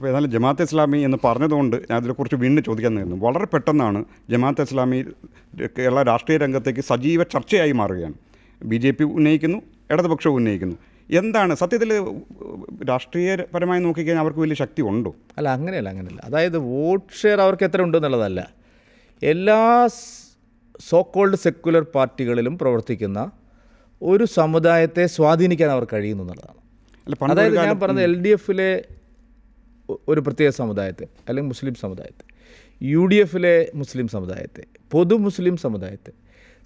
അപ്പോൾ ഏതായാലും ജമാഅത്ത് ഇസ്ലാമി എന്ന് പറഞ്ഞതുകൊണ്ട് ഞാൻ അതിനെക്കുറിച്ച് വീണ്ടും ചോദിക്കാൻ നേരുന്നു വളരെ പെട്ടെന്നാണ് ജമാഅത്തെ ഇസ്ലാമി കേരള രാഷ്ട്രീയ രംഗത്തേക്ക് സജീവ ചർച്ചയായി മാറുകയാണ്. ബി ജെ പി ഉന്നയിക്കുന്നു ഇടതുപക്ഷവും ഉന്നയിക്കുന്നു. എന്താണ് സത്യത്തിൽ രാഷ്ട്രീയപരമായി നോക്കിക്കഴിഞ്ഞാൽ അവർക്ക് വലിയ ശക്തി ഉണ്ടോ? അല്ല അങ്ങനെയല്ല അങ്ങനെയല്ല. അതായത് വോട്ട് ഷെയർ അവർക്ക് എത്ര ഉണ്ടെന്നുള്ളതല്ല. എല്ലാ സോക്കോൾഡ് സെക്യുലർ പാർട്ടികളിലും പ്രവർത്തിക്കുന്ന ഒരു സമുദായത്തെ സ്വാധീനിക്കാൻ അവർ കഴിയുന്നു എന്നുള്ളതാണ്. അതായത് ഞാൻ പറഞ്ഞ പറഞ്ഞത് എൽ ഡി എഫിലെ ഒരു പ്രത്യേക സമുദായത്തെ അല്ലെങ്കിൽ മുസ്ലിം സമുദായത്തെ. യു ഡി എഫിലെ മുസ്ലിം സമുദായത്തെ പൊതു മുസ്ലിം സമുദായത്തെ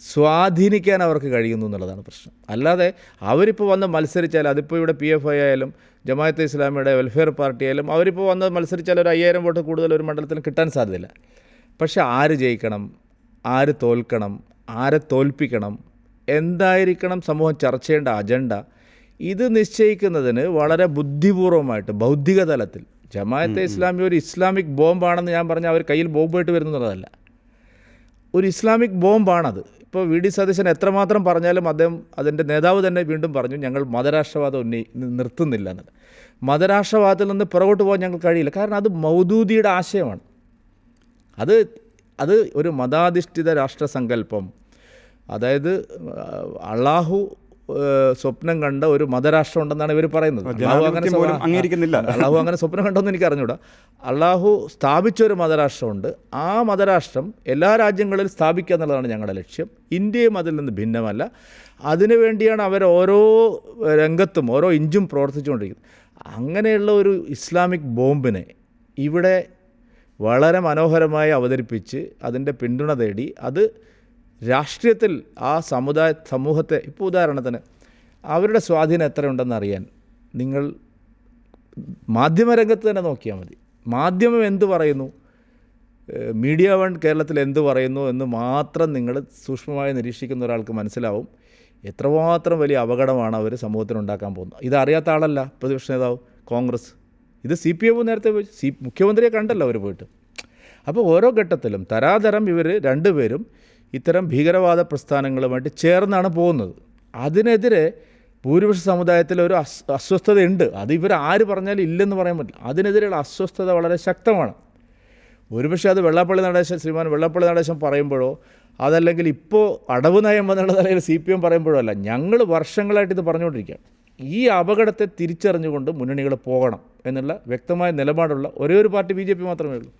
സ്വാധീനിക്കാൻ അവർക്ക് കഴിയുന്നു എന്നുള്ളതാണ് പ്രശ്നം. അല്ലാതെ അവരിപ്പോൾ വന്ന് മത്സരിച്ചാൽ അതിപ്പോൾ ഇവിടെ പി എഫ് ഐ ആയാലും ജമാഅത്തെ ഇസ്ലാമിയുടെ വെൽഫെയർ പാർട്ടി ആയാലും അവരിപ്പോൾ വന്ന് മത്സരിച്ചാൽ ഒരു അയ്യായിരം വോട്ട് കൂടുതൽ ഒരു മണ്ഡലത്തിന് കിട്ടാൻ സാധ്യതയില്ല. പക്ഷെ ആര് ജയിക്കണം ആര് തോൽക്കണം ആരെ തോൽപ്പിക്കണം എന്തായിരിക്കണം സമൂഹം ചർച്ച ചെയ്യേണ്ട അജണ്ട ഇത് നിശ്ചയിക്കുന്നതിന് വളരെ ബുദ്ധിപൂർവമായിട്ട് ബൗദ്ധിക തലത്തിൽ ജമാഅത്തെ ഇസ്ലാമി ഒരു ഇസ്ലാമിക് ബോംബാണെന്ന് ഞാൻ പറഞ്ഞാൽ അവർ കയ്യിൽ ബോംബായിട്ട് വരുന്നുള്ളതല്ല ഒരു ഇസ്ലാമിക് ബോംബാണത്. ഇപ്പോൾ വി ഡി സതീശൻ എത്രമാത്രം പറഞ്ഞാലും അദ്ദേഹം അതിന്റെ നേതാവ് തന്നെ വീണ്ടും പറഞ്ഞു ഞങ്ങൾ മതരാഷ്ട്രവാദം ഉന്നയി നിർത്തുന്നില്ല എന്നത്. മതരാഷ്ട്രവാദത്തിൽ നിന്ന് പുറകോട്ട് പോകാൻ ഞങ്ങൾക്ക് കഴിയില്ല. കാരണം അത് മൗദൂദിയുടെ ആശയമാണ്. അത് അത് ഒരു മതാധിഷ്ഠിത രാഷ്ട്രസങ്കല്പം. അതായത് അള്ളാഹു സ്വപ്നം കണ്ട ഒരു മതരാഷ്ട്രം ഉണ്ടെന്നാണ് ഇവർ പറയുന്നത്. അള്ളാഹു അങ്ങനെ. അള്ളാഹു അങ്ങനെ സ്വപ്നം കണ്ടോന്ന് എനിക്ക് അറിഞ്ഞൂടാ. അള്ളാഹു സ്ഥാപിച്ച ഒരു മതരാഷ്ട്രമുണ്ട്. ആ മതരാഷ്ട്രം എല്ലാ രാജ്യങ്ങളിലും സ്ഥാപിക്കുക എന്നുള്ളതാണ് ഞങ്ങളുടെ ലക്ഷ്യം. ഇന്ത്യയും അതിൽ നിന്ന് ഭിന്നമല്ല. അതിനുവേണ്ടിയാണ് അവർ ഓരോ രംഗത്തും ഓരോ ഇഞ്ചും പ്രവർത്തിച്ചുകൊണ്ടിരിക്കുന്നത്. അങ്ങനെയുള്ള ഒരു ഇസ്ലാമിക് ബോംബിനെ ഇവിടെ വളരെ മനോഹരമായി അവതരിപ്പിച്ച് അതിന്റെ പിന്തുണ തേടി അത് രാഷ്ട്രീയത്തിൽ ആ സമുദായ സമൂഹത്തെ ഇപ്പോൾ ഉദാഹരണത്തിന് അവരുടെ സ്വാധീനം എത്ര ഉണ്ടെന്ന് അറിയാൻ നിങ്ങൾ മാധ്യമരംഗത്ത് തന്നെ നോക്കിയാൽ മതി. മാധ്യമം എന്ത് പറയുന്നു? മീഡിയ വൺ കേരളത്തിൽ എന്ത് പറയുന്നു എന്ന് മാത്രം നിങ്ങൾ സൂക്ഷ്മമായി നിരീക്ഷിക്കുന്ന ഒരാൾക്ക് മനസ്സിലാവും. എത്രമാത്രം വലിയ അപകടമാണ് അവർ സമൂഹത്തിന് ഉണ്ടാക്കാൻ പോകുന്നത്. ഇതറിയാത്ത ആളല്ല പ്രതിപക്ഷ നേതാവ് കോൺഗ്രസ്. ഇത് സി പി എം നേരത്തെ പോയി സി മുഖ്യമന്ത്രിയെ കണ്ടല്ലോ അവർ പോയിട്ട്. അപ്പോൾ ഓരോ ഘട്ടത്തിലും തരാതരം ഇവർ രണ്ടുപേരും ഇത്തരം ഭീകരവാദ പ്രസ്ഥാനങ്ങളുമായിട്ട് ചേർന്നാണ് പോകുന്നത്. അതിനെതിരെ ഭൂരിപക്ഷ സമുദായത്തിൽ ഒരു അസ് അസ്വസ്ഥതയുണ്ട്. അത് ഇവർ ആര് പറഞ്ഞാലും ഇല്ലെന്ന് പറയാൻ പറ്റില്ല. അതിനെതിരെയുള്ള അസ്വസ്ഥത വളരെ ശക്തമാണ്. ഒരുപക്ഷെ അത് വെള്ളാപ്പള്ളി നടേശൻ ശ്രീമാൻ വെള്ളാപ്പള്ളി നടേശൻ പറയുമ്പോഴോ അതല്ലെങ്കിൽ ഇപ്പോൾ അടവ് നയം എന്നുള്ള നിലയിൽ സി പി എം പറയുമ്പോഴോ അല്ല ഞങ്ങൾ വർഷങ്ങളായിട്ട് ഇത് പറഞ്ഞുകൊണ്ടിരിക്കുകയാണ്. ഈ അപകടത്തെ തിരിച്ചറിഞ്ഞുകൊണ്ട് മുന്നണികൾ പോകണം എന്നുള്ള വ്യക്തമായ നിലപാടുള്ള ഒരേ ഒരു പാർട്ടി ബി ജെ പി മാത്രമേ ഉള്ളൂ.